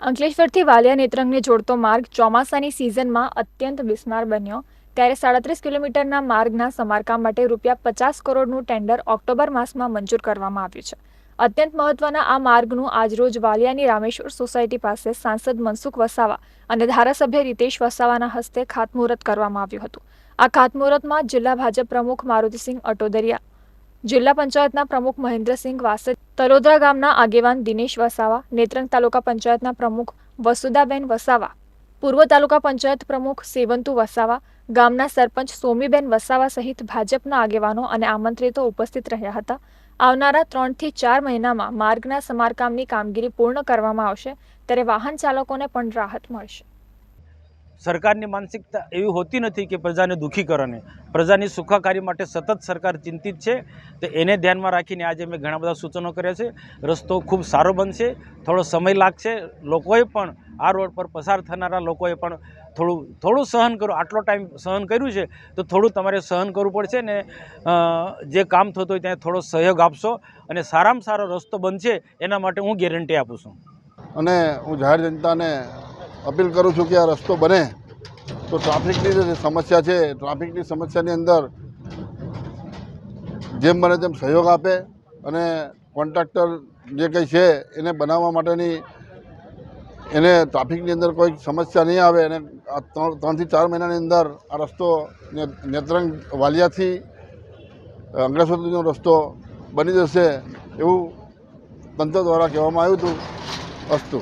અંકલેશ્વરથી વાલિયા નેત્રંગને જોડતો માર્ગ ચોમાસાની સિઝનમાં અત્યંત બિસ્માર બન્યો. ત્યારે સાડત્રીસ કિલોમીટરના માર્ગના સમારકામ માટે રૂપિયા પચાસ કરોડનું ટેન્ડર ઓક્ટોબર માસમાં મંજૂર કરવામાં આવ્યું છે. અત્યંત મહત્વના આ માર્ગનું આજરોજ વાલિયાની રામેશ્વર સોસાયટી પાસે સાંસદ મનસુખ વસાવા અને ધારાસભ્ય રીતેશ વસાવાના હસ્તે ખાતમુહૂર્ત કરવામાં આવ્યું હતું. આ ખાતમુહૂર્તમાં જિલ્લા ભાજપ પ્રમુખ મારુતિસિંહ અટોદરિયા જિલ્લા પંચાયતના પ્રમુખ મહેન્દ્રસિંહ વાસદ, તલોદરા ગામના આગેવાન દિનેશ વસાવા, નેત્રંગ તાલુકા પંચાયતના પ્રમુખ વસુદાબેન વસાવા, પૂર્વ તાલુકા પંચાયત પ્રમુખ સેવંતુ વસાવા, ગામના સરપંચ સોમીબેન વસાવા સહિત ભાજપના આગેવાનો અને આમંત્રિતો ઉપસ્થિત રહ્યા હતા. આવનારા ત્રણથી ચાર મહિનામાં માર્ગના સમારકામની કામગીરી પૂર્ણ કરવામાં આવશે, ત્યારે વાહન ચાલકોને પણ રાહત મળશે. સરકારની માનસિકતા એવી હોતી નથી કે પ્રજાને દુઃખી કરવાની. પ્રજાની સુખાકારી માટે સતત સરકાર ચિંતિત છે. તો એને ધ્યાનમાં રાખીને આજે મેં ઘણા બધા સૂચનો કર્યા છે. રસ્તો ખૂબ સારો બનશે, થોડો સમય લાગશે. લોકોએ પણ આ રોડ પર પસાર થનારા લોકોએ પણ થોડું થોડું સહન કરો. આટલો ટાઈમ સહન કર્યું છે, તો થોડું તમારે સહન કરવું પડશે ને જે કામ થતું હોય ત્યાં થોડો સહયોગ આપશો અને સારામાં સારો રસ્તો બનશે, એના માટે હું ગેરંટી આપું છું. અને હું જાહેર જનતાને અપીલ કરું છું કે આ રસ્તો બને. તો ટ્રાફિકની જે સમસ્યા છે, ટ્રાફિકની સમસ્યાની અંદર જેમ બને તેમ સહયોગ આપે અને કોન્ટ્રાક્ટર જે કંઈ છે, એને બનાવવા માટેની એને ટ્રાફિકની અંદર કોઈ સમસ્યા નહીં આવે અને આ ત્રણ, ત્રણથી ચાર મહિનાની અંદર આ રસ્તો નેત્રંગ વાલિયાથી અંકલેશ્વર સુધીનો રસ્તો બની જશે એવું તંત્ર દ્વારા કહેવામાં આવ્યું હતું. અસ્તુ.